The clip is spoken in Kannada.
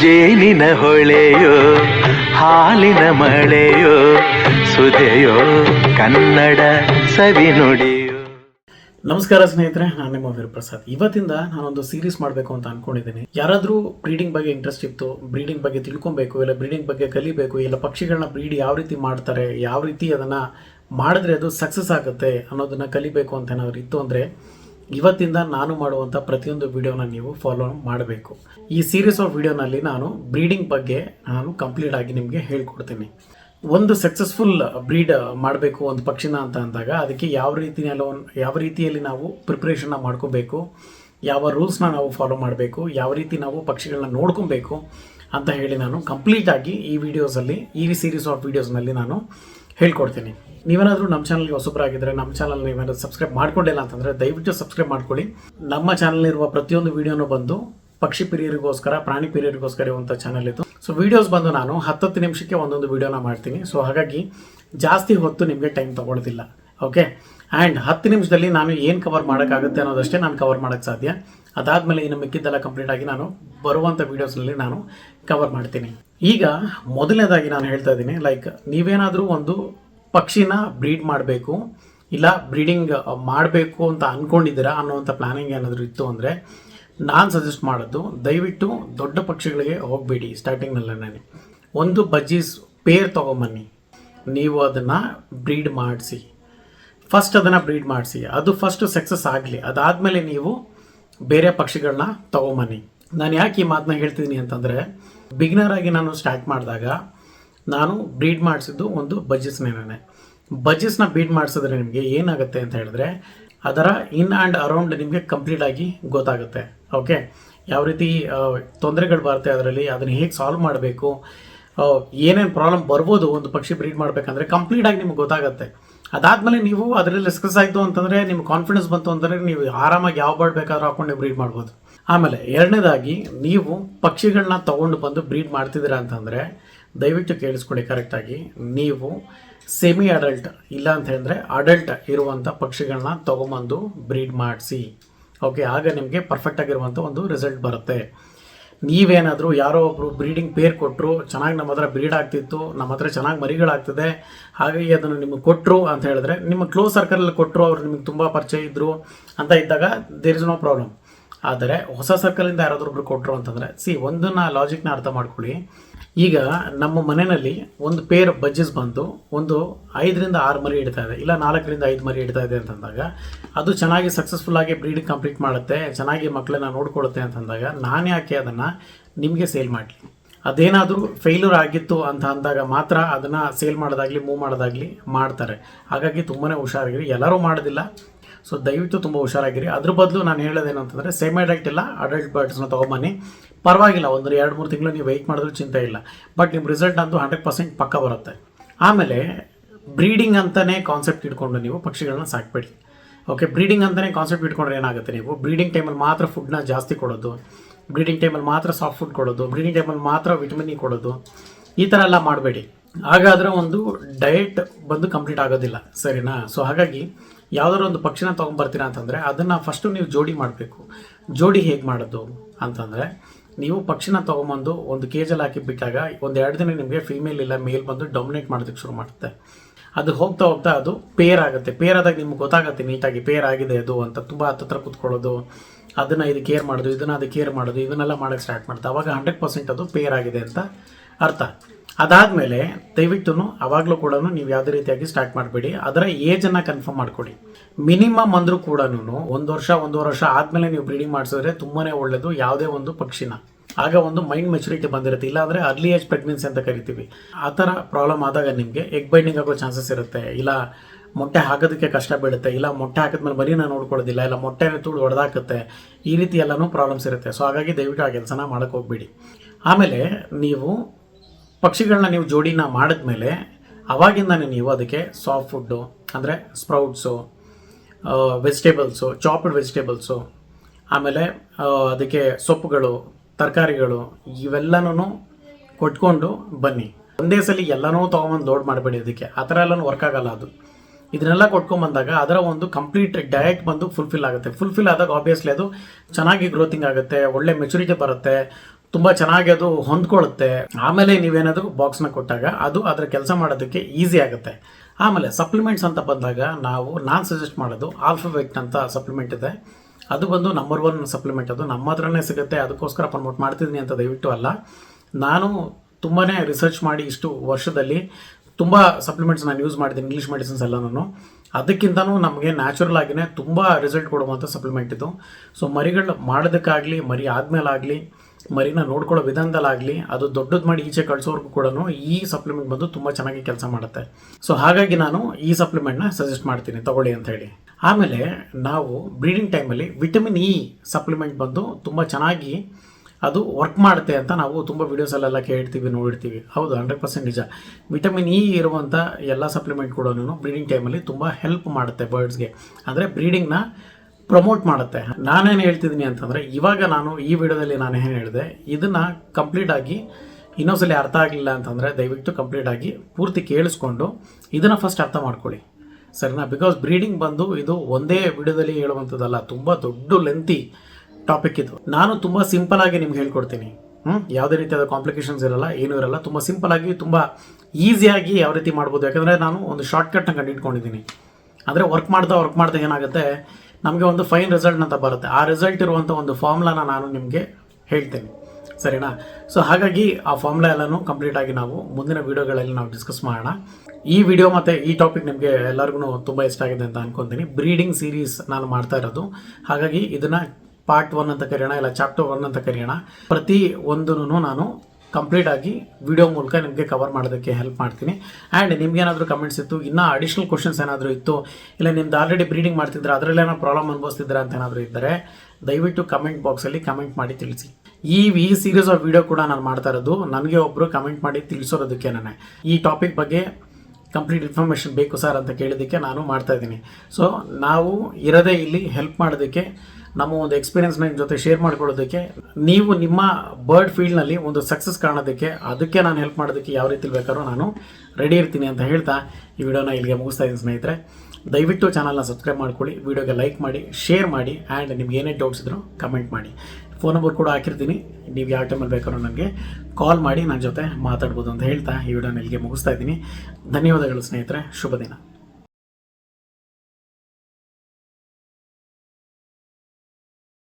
ಜೇನಿನ ಹೊಳೆಯೋ, ಹಾಲಿನ ಮಳೆಯೋ, ಸುದೆಯೋ, ಕನ್ನಡ ಸವಿ ನಮಸ್ಕಾರ ಸ್ನೇಹಿತರೆ, ನಾನು ನಿಮ್ಮ ವೀರಪ್ರಸಾದ್. ಇವತ್ತಿಂದ ನಾನೊಂದು ಸೀರೀಸ್ ಮಾಡಬೇಕು ಅಂತ ಅನ್ಕೊಂಡಿದ್ದೀನಿ. ಯಾರಾದರೂ ಬ್ರೀಡಿಂಗ್ ಬಗ್ಗೆ ಇಂಟ್ರೆಸ್ಟ್ ಇತ್ತು ಬ್ರೀಡಿಂಗ್ ಬಗ್ಗೆ ತಿಳ್ಕೊಬೇಕು, ಇಲ್ಲ ಬ್ರೀಡಿಂಗ್ ಬಗ್ಗೆ ಕಲಿಬೇಕು, ಇಲ್ಲ ಪಕ್ಷಿಗಳನ್ನ ಬ್ರೀಡ್ ಯಾವ ರೀತಿ ಮಾಡ್ತಾರೆ, ಯಾವ ರೀತಿ ಅದನ್ನು ಮಾಡಿದ್ರೆ ಅದು ಸಕ್ಸಸ್ ಆಗುತ್ತೆ ಅನ್ನೋದನ್ನ ಕಲಿಬೇಕು ಅಂತ ಏನಾದ್ರು ಇತ್ತು ಅಂದರೆ ಇವತ್ತಿಂದ ನಾನು ಮಾಡುವಂಥ ಪ್ರತಿಯೊಂದು ವಿಡಿಯೋನ ನೀವು ಫಾಲೋ ಮಾಡಬೇಕು. ಈ ಸೀರೀಸ್ ಆಫ್ ವಿಡಿಯೋನಲ್ಲಿ ನಾನು ಬ್ರೀಡಿಂಗ್ ಬಗ್ಗೆ ನಾನು ಕಂಪ್ಲೀಟ್ ಆಗಿ ನಿಮಗೆ ಹೇಳ್ಕೊಡ್ತೀನಿ. ಒಂದು ಸಕ್ಸಸ್ಫುಲ್ ಬ್ರೀಡ್ ಮಾಡಬೇಕು, ಒಂದು ಪಕ್ಷಿನ ಅಂತ ಅಂದಾಗ ಅದಕ್ಕೆ ಯಾವ ರೀತಿಯಲ್ಲಿ ಯಾವ ರೀತಿಯಲ್ಲಿ ನಾವು ಪ್ರಿಪ್ರೇಷನ್ನ ಮಾಡ್ಕೋಬೇಕು, ಯಾವ ರೂಲ್ಸ್ನ ನಾವು ಫಾಲೋ ಮಾಡಬೇಕು, ಯಾವ ರೀತಿ ನಾವು ಪಕ್ಷಿಗಳನ್ನ ನೋಡ್ಕೊಬೇಕು ಅಂತ ಹೇಳಿ ನಾನು ಕಂಪ್ಲೀಟಾಗಿ ಈ ವಿಡಿಯೋಸಲ್ಲಿ ಈ ಸೀರೀಸ್ ಆಫ್ ವಿಡಿಯೋಸ್ನಲ್ಲಿ ನಾನು ಹೇಳ್ಕೊಡ್ತೀನಿ. ನೀವೇನಾದರೂ ನಮ್ಮ ಚಾನಲ್ಗೆ ಹೊಸಬರಾಗಿದ್ದರೆ ನಮ್ಮ ಚಾನಲ್ ನೀವೇನಾದ್ರು ಸಬ್ಸ್ಕ್ರೈಬ್ ಮಾಡ್ಕೊಂಡಿಲ್ಲ ಅಂತಂದರೆ ದಯವಿಟ್ಟು ಸಬ್ಸ್ಕ್ರೈಬ್ ಮಾಡ್ಕೊಳ್ಳಿ. ನಮ್ಮ ಚಾನಲ್ನಿರುವ ಪ್ರತಿಯೊಂದು ವೀಡಿಯೋನು ಬಂದು ಪಕ್ಷಿ ಪ್ರಿಯರಿಗೋಸ್ಕರ, ಪ್ರಾಣಿ ಪ್ರಿಯರಿಗೋಸ್ಕರ ಇರುವಂಥ ಚಾನಲ್ ಇದು. ಸೊ ವಿಡಿಯೋಸ್ ಬಂದು ನಾನು ಹತ್ತತ್ತು ನಿಮಿಷಕ್ಕೆ ಒಂದೊಂದು ವೀಡಿಯೋನ ಮಾಡ್ತೀನಿ. ಸೊ ಹಾಗಾಗಿ ಜಾಸ್ತಿ ಹೊತ್ತು ನಿಮಗೆ ಟೈಮ್ ತೊಗೊಳ್ಳೋದಿಲ್ಲ ಓಕೆ ಆ್ಯಂಡ್ ಹತ್ತು ನಿಮಿಷದಲ್ಲಿ ನಾನು ಏನು ಕವರ್ ಮಾಡೋಕ್ಕಾಗುತ್ತೆ ಅನ್ನೋದಷ್ಟೇ ನಾನು ಕವರ್ ಮಾಡೋಕ್ಕೆ ಸಾಧ್ಯ. ಅದಾದಮೇಲೆ ಇನ್ನು ಮಿಕ್ಕಿದ್ದೆಲ್ಲ ಕಂಪ್ಲೀಟಾಗಿ ನಾನು ಬರುವಂಥ ವೀಡಿಯೋಸ್ನಲ್ಲಿ ನಾನು ಕವರ್ ಮಾಡ್ತೀನಿ. ಈಗ ಮೊದಲನೇದಾಗಿ ನಾನು ಹೇಳ್ತಾ ಇದ್ದೀನಿ ಲೈಕ್ ನೀವೇನಾದರೂ ಒಂದು ಪಕ್ಷಿನ ಬ್ರೀಡ್ ಮಾಡಬೇಕು, ಇಲ್ಲ ಬ್ರೀಡಿಂಗ್ ಮಾಡಬೇಕು ಅಂತ ಅಂದ್ಕೊಂಡಿದ್ದೀರಾ ಅನ್ನೋವಂಥ ಪ್ಲಾನಿಂಗ್ ಏನಾದರೂ ಇತ್ತು ಅಂದರೆ ನಾನು ಸಜೆಸ್ಟ್ ಮಾಡೋದು, ದಯವಿಟ್ಟು ದೊಡ್ಡ ಪಕ್ಷಿಗಳಿಗೆ ಹೋಗಬೇಡಿ ಸ್ಟಾರ್ಟಿಂಗ್ನಲ್ಲೇ ಒಂದು ಬಜ್ಜೀಸ್ ಪೇರ್ ತೊಗೊಂಬನ್ನಿ. ನೀವು ಅದನ್ನು ಬ್ರೀಡ್ ಮಾಡಿಸಿ. ಫಸ್ಟ್ ಅದನ್ನು ಬ್ರೀಡ್ ಮಾಡಿಸಿ. ಅದು ಫಸ್ಟ್ ಸಕ್ಸಸ್ ಆಗಲಿ. ಅದಾದಮೇಲೆ ನೀವು ಬೇರೆ ಪಕ್ಷಿಗಳನ್ನ ತೊಗೊಂಬನ್ನಿ. ನಾನು ಯಾಕೆ ಈ ಮಾತನ್ನ ಹೇಳ್ತಿದ್ದೀನಿ ಅಂತಂದರೆ ಬಿಗಿನರ್ ಆಗಿ ನಾನು ಸ್ಟಾರ್ಟ್ ಮಾಡಿದಾಗ ನಾನು ಬ್ರೀಡ್ ಮಾಡಿಸಿದ್ದು ಒಂದು ಬಜ್ಜಸ್ನೇನೆ ಬಜ್ಜಸ್ನ ಬ್ರೀಡ್ ಮಾಡಿಸಿದ್ರೆ ನಿಮಗೆ ಏನಾಗುತ್ತೆ ಅಂತ ಹೇಳಿದ್ರೆ ಅದರ ಇನ್ ಆ್ಯಂಡ್ ಅರೌಂಡ್ ನಿಮಗೆ ಕಂಪ್ಲೀಟ್ ಆಗಿ ಗೊತ್ತಾಗುತ್ತೆ. ಓಕೆ ಯಾವ ರೀತಿ ತೊಂದರೆಗಳು ಬರುತ್ತೆ ಅದರಲ್ಲಿ, ಅದನ್ನು ಹೇಗೆ ಸಾಲ್ವ್ ಮಾಡಬೇಕು ಏನೇನು ಪ್ರಾಬ್ಲಮ್ ಬರ್ಬೋದು ಒಂದು ಪಕ್ಷಿ ಬ್ರೀಡ್ ಮಾಡಬೇಕಂದ್ರೆ ಕಂಪ್ಲೀಟಾಗಿ ನಿಮ್ಗೆ ಗೊತ್ತಾಗುತ್ತೆ. ಅದಾದಮೇಲೆ ನೀವು ಅದರಲ್ಲಿ ಸಕ್ಸಸ್ ಆಯಿತು ಅಂತಂದರೆ ನಿಮ್ಗೆ ಕಾನ್ಫಿಡೆನ್ಸ್ ಬಂತು ಅಂತಂದರೆ ನೀವು ಆರಾಮಾಗಿ ಯಾವ ಬರ್ಡ್ ಬೇಕಾದ್ರೂ ಹಾಕೊಂಡು ಬ್ರೀಡ್ ಮಾಡ್ಬೋದು. ಆಮೇಲೆ ಎರಡನೇದಾಗಿ ನೀವು ಪಕ್ಷಿಗಳನ್ನ ತೊಗೊಂಡು ಬಂದು ಬ್ರೀಡ್ ಮಾಡ್ತಿದ್ದೀರಾ ಅಂತಂದರೆ ದಯವಿಟ್ಟು ಕೇಳಿಸ್ಕೊಳ್ಳಿ ಕರೆಕ್ಟಾಗಿ ನೀವು ಸೆಮಿ ಅಡಲ್ಟ್ ಇಲ್ಲ ಅಂತ ಹೇಳಿದ್ರೆ ಅಡಲ್ಟ್ ಇರುವಂಥ ಪಕ್ಷಿಗಳನ್ನ ತೊಗೊಂಬಂದು ಬ್ರೀಡ್ ಮಾಡಿಸಿ. ಓಕೆ ಆಗ ನಿಮಗೆ ಪರ್ಫೆಕ್ಟ್ ಆಗಿರುವಂಥ ಒಂದು ರಿಸಲ್ಟ್ ಬರುತ್ತೆ. ನೀವೇನಾದರೂ ಯಾರೋ ಒಬ್ಬರು ಬ್ರೀಡಿಂಗ್ ಪೇರ್ ಕೊಟ್ಟರು ಚೆನ್ನಾಗಿ ನಮ್ಮ ಹತ್ರ ಬ್ರೀಡ್ ಆಗ್ತಿತ್ತು, ನಮ್ಮ ಹತ್ರ ಚೆನ್ನಾಗಿ ಮರಿಗಳಾಗ್ತಿದೆ ಹಾಗಾಗಿ ಅದನ್ನು ನಿಮಗೆ ಕೊಟ್ಟರು ಅಂತ ಹೇಳಿದ್ರೆ, ನಿಮ್ಮ ಕ್ಲೋಸ್ ಸರ್ಕಲಲ್ಲಿ ಕೊಟ್ಟರು ಅವರು ನಿಮಗೆ ತುಂಬ ಪರಿಚಯ ಇದ್ದರು ಅಂತ ಇದ್ದಾಗ ದೇರ್ ಇಸ್ ನೋ ಪ್ರಾಬ್ಲಮ್ ಆದರೆ ಹೊಸ ಸರ್ಕಲಿಂದ ಯಾರಾದರೂ ಒಬ್ರು ಕೊಟ್ಟರು ಅಂತಂದರೆ ಸಿ ಒಂದನ್ನ ಲಾಜಿಕ್ನ ಅರ್ಥ ಮಾಡ್ಕೊಳ್ಳಿ. ಈಗ ನಮ್ಮ ಮನೆಯಲ್ಲಿ ಒಂದು ಪೇರ್ ಬಜ್ಜಸ್ ಬಂದು ಒಂದು ಐದರಿಂದ ಆರು ಮರಿ ಇಡ್ತಾ ಇದೆ, ಇಲ್ಲ ನಾಲ್ಕರಿಂದ ಐದು ಮರಿ ಇಡ್ತಾ ಇದೆ ಅಂತಂದಾಗ, ಅದು ಚೆನ್ನಾಗಿ ಸಕ್ಸಸ್ಫುಲ್ ಆಗಿ ಬ್ರೀಡ್ ಕಂಪ್ಲೀಟ್ ಮಾಡುತ್ತೆ, ಚೆನ್ನಾಗಿ ಮಕ್ಕಳನ್ನ ನೋಡ್ಕೊಳ್ಳುತ್ತೆ ಅಂತಂದಾಗ ನಾನು ಯಾಕೆ ಅದನ್ನು ನಿಮಗೆ ಸೇಲ್ ಮಾಡಲಿ? ಅದೇನಾದರೂ ಫೇಲ್ಯೂರ್ ಆಗಿತ್ತು ಅಂತ ಅಂದಾಗ ಮಾತ್ರ ಅದನ್ನು ಸೇಲ್ ಮಾಡೋದಾಗಲಿ ಮೂವ್ ಮಾಡೋದಾಗಲಿ ಮಾಡ್ತಾರೆ. ಹಾಗಾಗಿ ತುಂಬಾ ಹುಷಾರಾಗಿರಿ ಎಲ್ಲರೂ ಮಾಡೋದಿಲ್ಲ. ಸೊ ದಯವಿಟ್ಟು ತುಂಬ ಹುಷಾರಾಗಿರಿ. ಅದ್ರ ಬದಲು ನಾನು ಹೇಳೋದೇನು ಅಂತಂದರೆ ಸೇಮ್ ಅಡಲ್ಟ್ ಇಲ್ಲ ಅಡಲ್ಟ್ ಬರ್ಡ್ಸ್ನ ತೊಗೊಂಬನ್ನಿ. ಪರವಾಗಿಲ್ಲ ಒಂದು ಎರಡು, ಮೂರು ತಿಂಗಳು ನೀವು ವೆಯ್ಟ್ ಮಾಡಿದ್ರೂ ಚಿಂತೆ ಇಲ್ಲ. ಬಟ್ ನಿಮ್ಮ ರಿಸಲ್ಟ್ ಅಂತೂ ಹಂಡ್ರೆಡ್ ಪರ್ಸೆಂಟ್ ಪಕ್ಕ ಬರುತ್ತೆ. ಆಮೇಲೆ ಬ್ರೀಡಿಂಗ್ ಅಂತಲೇ ಕಾನ್ಸೆಪ್ಟ್ ಇಟ್ಕೊಂಡು ನೀವು ಪಕ್ಷಿಗಳನ್ನ ಸಾಕ್ಬೇಡಿ. ಓಕೆ ಬ್ರೀಡಿಂಗ್ ಅಂತಲೇ ಕಾನ್ಸೆಪ್ಟ್ ಇಟ್ಕೊಂಡ್ರೆ ಏನಾಗುತ್ತೆ ನೀವು? ಬ್ರೀಡಿಂಗ್ ಟೈಮಲ್ಲಿ ಮಾತ್ರ ಫುಡ್ನ ಜಾಸ್ತಿ ಕೊಡೋದು. ಬ್ರೀಡಿಂಗ್ ಟೈಮಲ್ಲಿ ಮಾತ್ರ ಸಾಫ್ಟ್ ಫುಡ್ ಕೊಡೋದು. ಬ್ರೀಡಿಂಗ್ ಟೈಮಲ್ಲಿ ಮಾತ್ರ ವಿಟಮಿನ್ ಇ ಕೊಡೋದು. ಈ ಥರ ಎಲ್ಲ ಮಾಡಬೇಡಿ. ಹಾಗಾದರೆ ಒಂದು ಡಯಟ್ ಬಂದು ಕಂಪ್ಲೀಟ್ ಆಗೋದಿಲ್ಲ, ಸರಿನಾ? ಸೊ ಹಾಗಾಗಿ ಯಾವುದಾದ್ರು ಒಂದು ಪಕ್ಷಿನ ತೊಗೊಂಬರ್ತೀರಾ ಅಂತಂದರೆ, ಅದನ್ನು ಫಸ್ಟು ನೀವು ಜೋಡಿ ಮಾಡಬೇಕು. ಜೋಡಿ ಹೇಗೆ ಮಾಡೋದು ಅಂತಂದರೆ, ನೀವು ಪಕ್ಷಿನ ತೊಗೊಂಬಂದು ಒಂದು ಕೇಜಲ್ಲಿ ಹಾಕಿ ಬಿಟ್ಟಾಗ ಒಂದು ಎರಡು ದಿನ ನಿಮಗೆ ಫೀಮೇಲ್ ಇಲ್ಲ ಮೇಲ್ ಬಂದು ಡೊಮಿನೇಟ್ ಮಾಡೋದಕ್ಕೆ ಶುರು ಮಾಡುತ್ತೆ. ಅದು ಹೋಗ್ತಾ ಹೋಗ್ತಾ ಅದು ಪೇರ್ ಆಗುತ್ತೆ. ಪೇರ್ ಆದಾಗ ನಿಮ್ಗೆ ಗೊತ್ತಾಗುತ್ತೆ ನೀಟಾಗಿ ಪೇರ್ ಆಗಿದೆ ಅದು ಅಂತ, ತುಂಬ ಹತ್ತತ್ರ ಕೂತ್ಕೊಳ್ಳೋದು, ಅದನ್ನು ಇದು ಕೇರ್ ಮಾಡೋದು, ಇದನ್ನು ಅದು ಕೇರ್ ಮಾಡೋದು, ಇದನ್ನೆಲ್ಲ ಮಾಡೋಕ್ಕೆ ಸ್ಟಾರ್ಟ್ ಮಾಡುತ್ತೆ. ಅವಾಗ ಹಂಡ್ರೆಡ್ ಪರ್ಸೆಂಟ್ ಅದು ಪೇರ್ ಆಗಿದೆ ಅಂತ ಅರ್ಥ. ಅದಾದಮೇಲೆ ದಯವಿಟ್ಟು ಅವಾಗಲೂ ಕೂಡ ನೀವು ಯಾವುದೇ ರೀತಿಯಾಗಿ ಸ್ಟಾರ್ಟ್ ಮಾಡಬೇಡಿ. ಅದರ ಏಜನ್ನು ಕನ್ಫರ್ಮ್ ಮಾಡಿಕೊಡಿ ಮಿನಿಮಮ್ ಅಂದರೂ ಕೂಡ ಒಂದು ವರ್ಷ ಒಂದೂವರೆ ವರ್ಷ ಆದಮೇಲೆ ನೀವು ಬ್ರೀಡಿಂಗ್ ಮಾಡಿಸಿದ್ರೆ ತುಂಬಾ ಒಳ್ಳೆಯದು ಯಾವುದೇ ಒಂದು ಪಕ್ಷಿನ. ಆಗ ಒಂದು ಮೈಂಡ್ ಮೆಚುರಿಟಿ ಬಂದಿರುತ್ತೆ. ಇಲ್ಲಾಂದರೆ ಅರ್ಲಿ ಏಜ್ ಪ್ರೆಗ್ನೆನ್ಸಿ ಅಂತ ಕರಿತೀವಿ. ಆ ಥರ ಪ್ರಾಬ್ಲಮ್ ಆದಾಗ ನಿಮಗೆ ಎಗ್ ಬೈಂಡಿಂಗ್ ಆಗೋ ಚಾನ್ಸಸ್ ಇರುತ್ತೆ. ಇಲ್ಲ ಮೊಟ್ಟೆ ಹಾಕೋದಕ್ಕೆ ಕಷ್ಟ ಬೀಳುತ್ತೆ. ಇಲ್ಲ ಮೊಟ್ಟೆ ಹಾಕಿದ್ಮೇಲೆ ಬರೀ ನಾನು ನೋಡ್ಕೊಳ್ಳೋದಿಲ್ಲ. ಇಲ್ಲ ಮೊಟ್ಟೆ ತುಳು ಹೊಡೆದಾಕುತ್ತೆ ಈ ರೀತಿ ಎಲ್ಲನೂ ಪ್ರಾಬ್ಲಮ್ಸ್ ಇರುತ್ತೆ. ಸೊ ಹಾಗಾಗಿ ದಯವಿಟ್ಟು ಆ ಕೆಲಸನ ಮಾಡೋಕ್ಕೆ ಹೋಗ್ಬೇಡಿ. ಆಮೇಲೆ ನೀವು ಪಕ್ಷಿಗಳನ್ನ ನೀವು ಜೋಡಿನ ಮಾಡಿದ್ಮೇಲೆ ಅವಾಗಿಂದನೇ ನೀವು ಅದಕ್ಕೆ ಸಾಫ್ಟ್ ಫುಡ್ಡು ಅಂದರೆ ಸ್ಪ್ರೌಟ್ಸು ವೆಜಿಟೇಬಲ್ಸು ಚಾಪ್ಡ್ ವೆಜಿಟೇಬಲ್ಸು ಆಮೇಲೆ ಅದಕ್ಕೆ ಸೊಪ್ಪುಗಳು, ತರಕಾರಿಗಳು ಇವೆಲ್ಲನೂ ಕೊಟ್ಕೊಂಡು ಬನ್ನಿ. ಒಂದೇ ಸಲ ಎಲ್ಲನೂ ತೊಗೊಂಬಂದು ಲೋಡ್ ಮಾಡಬೇಡಿ ಅದಕ್ಕೆ. ಆ ಥರ ಎಲ್ಲನೂ ವರ್ಕ್ ಆಗಲ್ಲ ಅದು. ಇದನ್ನೆಲ್ಲ ಕೊಟ್ಕೊಂಡ್ಬಂದಾಗ ಅದರ ಒಂದು ಕಂಪ್ಲೀಟ್ ಡಯಟ್ ಬಂದು ಫುಲ್ಫಿಲ್ ಆಗುತ್ತೆ. ಫುಲ್ಫಿಲ್ ಆದಾಗ ಆಬ್ವಿಯಸ್ಲಿ ಅದು ಚೆನ್ನಾಗಿ ಗ್ರೋತಿಂಗ್ ಆಗುತ್ತೆ, ಒಳ್ಳೆ ಮೆಚುರಿಟಿ ಬರುತ್ತೆ. ತುಂಬ ಚೆನ್ನಾಗಿ ಅದು ಹೊಂದ್ಕೊಳ್ಳುತ್ತೆ. ಆಮೇಲೆ ನೀವೇನಾದರೂ ಬಾಕ್ಸ್ನ ಕೊಟ್ಟಾಗ ಅದು ಅದರ ಕೆಲಸ ಮಾಡೋದಕ್ಕೆ ಈಸಿ ಆಗುತ್ತೆ. ಆಮೇಲೆ ಸಪ್ಲಿಮೆಂಟ್ಸ್ ಅಂತ ಬಂದಾಗ ನಾವು, ನಾನು ಸಜೆಸ್ಟ್ ಮಾಡೋದು ಆಲ್ಫಾಬೆಟ್ ಅಂತ ಸಪ್ಲಿಮೆಂಟ್ ಇದೆ. ಅದು ಬಂದು ನಂಬರ್ ಒನ್ ಸಪ್ಲಿಮೆಂಟ್ ಅದು. ನಮ್ಮ ಹತ್ರನೇ ಸಿಗುತ್ತೆ. ಅದಕ್ಕೋಸ್ಕರ ಪ್ರಮೋಟ್ ಮಾಡ್ತಿದ್ದೀನಿ ಅಂತ ದಯವಿಟ್ಟು ಅಲ್ಲ. ನಾನು ತುಂಬಾ ರಿಸರ್ಚ್ ಮಾಡಿ ಇಷ್ಟು ವರ್ಷದಲ್ಲಿ ತುಂಬ ಸಪ್ಲಿಮೆಂಟ್ಸ್ ನಾನು ಯೂಸ್ ಮಾಡಿದ್ದೀನಿ ಇಂಗ್ಲೀಷ್ ಮೆಡಿಸಿನ್ಸ್ ಎಲ್ಲ ನಾನು ಅದಕ್ಕಿಂತನೂ ನಮಗೆ ನ್ಯಾಚುರಲ್ ಆಗಿನೇ ತುಂಬ ರಿಸಲ್ಟ್ ಕೊಡುವಂಥ ಸಪ್ಲಿಮೆಂಟ್ ಇದು. ಸೊ ಮರಿಗಳು ಮಾಡೋದಕ್ಕಾಗಲಿ, ಮರಿ ಆದಮೇಲಾಗಲಿ ಮರಿನ ನೋಡ್ಕೊಳ್ಳೋ ವಿಧಾನದಲ್ಲಾಗಲಿ, ಅದು ದೊಡ್ಡದು ಮಾಡಿ ಈಚೆ ಕಳಿಸೋರ್ಗೂ ಕೂಡ ಈ ಸಪ್ಲಿಮೆಂಟ್ ಬಂದು ತುಂಬ ಚೆನ್ನಾಗಿ ಕೆಲಸ ಮಾಡುತ್ತೆ. ಸೊ ಹಾಗಾಗಿ ನಾನು ಈ ಸಪ್ಲಿಮೆಂಟ್ನ ಸಜೆಸ್ಟ್ ಮಾಡ್ತೀನಿ, ತಗೊಳ್ಳಿ ಅಂತ ಹೇಳಿ. ಆಮೇಲೆ ನಾವು ಬ್ರೀಡಿಂಗ್ ಟೈಮಲ್ಲಿ ವಿಟಮಿನ್ ಇ ಸಪ್ಲಿಮೆಂಟ್ ಬಂದು ತುಂಬ ಚೆನ್ನಾಗಿ ಅದು ವರ್ಕ್ ಮಾಡುತ್ತೆ ಅಂತ ನಾವು ತುಂಬ ವೀಡಿಯೋಸಲ್ಲೆಲ್ಲ ಕೇಳ್ತೀವಿ, ನೋಡಿರ್ತೀವಿ. ಹೌದು ಹಂಡ್ರೆಡ್ ಪರ್ಸೆಂಟ್ ನಿಜ. ವಿಟಮಿನ್ ಇ ಇರುವಂಥ ಎಲ್ಲ ಸಪ್ಲಿಮೆಂಟ್ ಕೂಡ ಬ್ರೀಡಿಂಗ್ ಟೈಮಲ್ಲಿ ತುಂಬ ಹೆಲ್ಪ್ ಮಾಡುತ್ತೆ ಬರ್ಡ್ಸ್ಗೆ ಅಂದರೆ ಬ್ರೀಡಿಂಗ್ನ ಪ್ರಮೋಟ್ ಮಾಡುತ್ತೆ. ನಾನೇನು ಹೇಳ್ತಿದ್ದೀನಿ ಅಂತಂದರೆ, ಇವಾಗ ನಾನು ಈ ವಿಡಿಯೋದಲ್ಲಿ ನಾನು ಏನು ಹೇಳಿದೆ, ಇದನ್ನು ಕಂಪ್ಲೀಟಾಗಿ ಇನ್ನೊಂದ್ಸಲಿ ಅರ್ಥ ಆಗಲಿಲ್ಲ ಅಂತಂದರೆ ದಯವಿಟ್ಟು ಕಂಪ್ಲೀಟ್ ಆಗಿ ಪೂರ್ತಿ ಕೇಳಿಸ್ಕೊಂಡು ಇದನ್ನು ಫಸ್ಟ್ ಅರ್ಥ ಮಾಡ್ಕೊಳ್ಳಿ. ಸರಿನಾ? ಬಿಕಾಸ್ ಬ್ರೀಡಿಂಗ್ ಬಂದು ಇದು ಒಂದೇ ವಿಡಿಯೋದಲ್ಲಿ ಹೇಳುವಂಥದ್ದಲ್ಲ, ತುಂಬ ದೊಡ್ಡ ಲೆಂತಿ ಟಾಪಿಕ್ ಇದು. ನಾನು ತುಂಬ ಸಿಂಪಲ್ ಆಗಿ ನಿಮ್ಗೆ ಹೇಳ್ಕೊಡ್ತೀನಿ. ಹ್ಞೂ ಯಾವುದೇ ರೀತಿಯಾದ ಕಾಂಪ್ಲಿಕೇಶನ್ಸ್ ಇರಲ್ಲ, ಏನೂ ಇರಲ್ಲ, ತುಂಬ ಸಿಂಪಲ್ ಆಗಿ ತುಂಬ ಈಸಿಯಾಗಿ ಯಾವ ರೀತಿ ಮಾಡ್ಬೋದು. ಯಾಕಂದರೆ ನಾನು ಒಂದು ಶಾರ್ಟ್ಕಟ್ನ ಕಂಡು ಇಟ್ಕೊಂಡಿದ್ದೀನಿ ಅಂದರೆ ವರ್ಕ್ ಮಾಡ್ತಾ ವರ್ಕ್ ಮಾಡ್ತಾ ಏನಾಗುತ್ತೆ? ನಮಗೆ ಒಂದು ಫೈನ್ ರಿಸಲ್ಟ್ ಅಂತ ಬರುತ್ತೆ. ಆ ರಿಸಲ್ಟ್ ಇರುವಂಥ ಒಂದು ಫಾರ್ಮ್ಲಾನ ನಾನು ನಿಮಗೆ ಹೇಳ್ತೇನೆ. ಸರಿನಾ? ಸೊ ಹಾಗಾಗಿ ಆ ಫಾರ್ಮುಲಾ ಎಲ್ಲನೂ ಕಂಪ್ಲೀಟ್ ಆಗಿ ನಾವು ಮುಂದಿನ ವೀಡಿಯೋಗಳಲ್ಲಿ ನಾವು ಡಿಸ್ಕಸ್ ಮಾಡೋಣ. ಈ ವಿಡಿಯೋ ಮತ್ತು ಈ ಟಾಪಿಕ್ ನಿಮಗೆ ಎಲ್ಲರಿಗೂ ತುಂಬ ಇಷ್ಟ ಆಗಿದೆ ಅಂತ ಅನ್ಕೊತೀನಿ. ಬ್ರೀಡಿಂಗ್ ಸೀರೀಸ್ ನಾನು ಮಾಡ್ತಾ ಇರೋದು. ಹಾಗಾಗಿ ಇದನ್ನು ಪಾರ್ಟ್ ಒನ್ ಅಂತ ಕರೆಯೋಣ, ಇಲ್ಲ ಚಾಪ್ಟರ್ ಒನ್ ಅಂತ ಕರೆಯೋಣ. ಪ್ರತಿ ಒಂದನ್ನು ನಾನು ಕಂಪ್ಲೀಟ್ ಆಗಿ ವಿಡಿಯೋ ಮೂಲಕ ನಿಮಗೆ ಕವರ್ ಮಾಡೋದಕ್ಕೆ ಹೆಲ್ಪ್ ಮಾಡ್ತೀನಿ. ಆ್ಯಂಡ್ ನಿಮ್ಗೇನಾದರೂ ಕಮೆಂಟ್ಸ್ ಇತ್ತು, ಇನ್ನೂ ಅಡಿಷ್ನಲ್ ಕ್ವಶನ್ಸ್ ಏನಾದರೂ ಇತ್ತು, ಇಲ್ಲ ನಿಮ್ದು ಆಲ್ರೆಡಿ ಬ್ರೀಡಿಂಗ್ ಮಾಡ್ತಿದ್ರೆ ಅದರಲ್ಲಿ ಏನೋ ಪ್ರಾಬ್ಲಮ್ ಅನುಭವಿಸ್ತಿದ್ರೆ ಅಂತ ಏನಾದರೂ ಇದ್ದರೆ, ದಯವಿಟ್ಟು ಕಮೆಂಟ್ ಬಾಕ್ಸಲ್ಲಿ ಕಮೆಂಟ್ ಮಾಡಿ ತಿಳಿಸಿ. ಈ ಈ ಸೀರೀಸ್ ಆಫ್ ವಿಡಿಯೋ ಕೂಡ ನಾನು ಮಾಡ್ತಾ ಇರೋದು, ನನಗೆ ಒಬ್ಬರು ಕಮೆಂಟ್ ಮಾಡಿ ತಿಳಿಸೋದಕ್ಕೆ ನಾನೇ. ಈ ಟಾಪಿಕ್ ಬಗ್ಗೆ ಕಂಪ್ಲೀಟ್ ಇನ್ಫಾರ್ಮೇಷನ್ ಬೇಕು ಸರ್ ಅಂತ ಕೇಳಿದ್ದಕ್ಕೆ ನಾನು ಮಾಡ್ತಾ ಇದ್ದೀನಿ. ಸೊ ನಾವು ಇರದೇ ಇಲ್ಲಿ ಹೆಲ್ಪ್ ಮಾಡೋದಕ್ಕೆ, ನಮ್ಮ ಒಂದು ಎಕ್ಸ್ಪೀರಿಯನ್ಸ್ನ ನಿಮ್ಮ ಜೊತೆ ಶೇರ್ ಮಾಡ್ಕೊಳ್ಳೋದಕ್ಕೆ, ನೀವು ನಿಮ್ಮ ಬರ್ಡ್ ಫೀಲ್ಡ್ನಲ್ಲಿ ಒಂದು ಸಕ್ಸಸ್ ಕಾಣೋದಕ್ಕೆ, ಅದಕ್ಕೆ ನಾನು ಹೆಲ್ಪ್ ಮಾಡೋದಕ್ಕೆ ಯಾವ ರೀತಿ ಬೇಕಾದ್ರೂ ನಾನು ರೆಡಿ ಇರ್ತೀನಿ ಅಂತ ಹೇಳ್ತಾ ಈ ವಿಡಿಯೋನ ಇಲ್ಲಿಗೆ ಮುಗಿಸ್ತಾ ಇದ್ದೀನಿ ಸ್ನೇಹಿತರೆ. ದಯವಿಟ್ಟು ಚಾನಲ್ನ ಸಬ್ಸ್ಕ್ರೈಬ್ ಮಾಡ್ಕೊಳ್ಳಿ ವಿಡಿಯೋಗೆ ಲೈಕ್ ಮಾಡಿ ಶೇರ್ ಮಾಡಿ ಆ್ಯಂಡ್ ನಿಮ್ಗೆ ಏನೇ ಡೌಟ್ಸ್ ಇದ್ರೂ ಕಮೆಂಟ್ ಮಾಡಿ. ಫೋನ್ ನಂಬರ್ ಕೂಡ ಹಾಕಿರ್ತೀನಿ. ನೀವು ಯಾವ ಟೈಮಲ್ಲಿ ಬೇಕಾದ್ರೂ ನನಗೆ ಕಾಲ್ ಮಾಡಿ ನನ್ನ ಜೊತೆ ಮಾತಾಡ್ಬೋದು ಅಂತ ಹೇಳ್ತಾ ಈ ವಿಡಿಯೋನ ಇಲ್ಲಿಗೆ ಮುಗಿಸ್ತಾ ಇದ್ದೀನಿ. ಧನ್ಯವಾದಗಳು ಸ್ನೇಹಿತರೆ. ಶುಭ ದಿನ.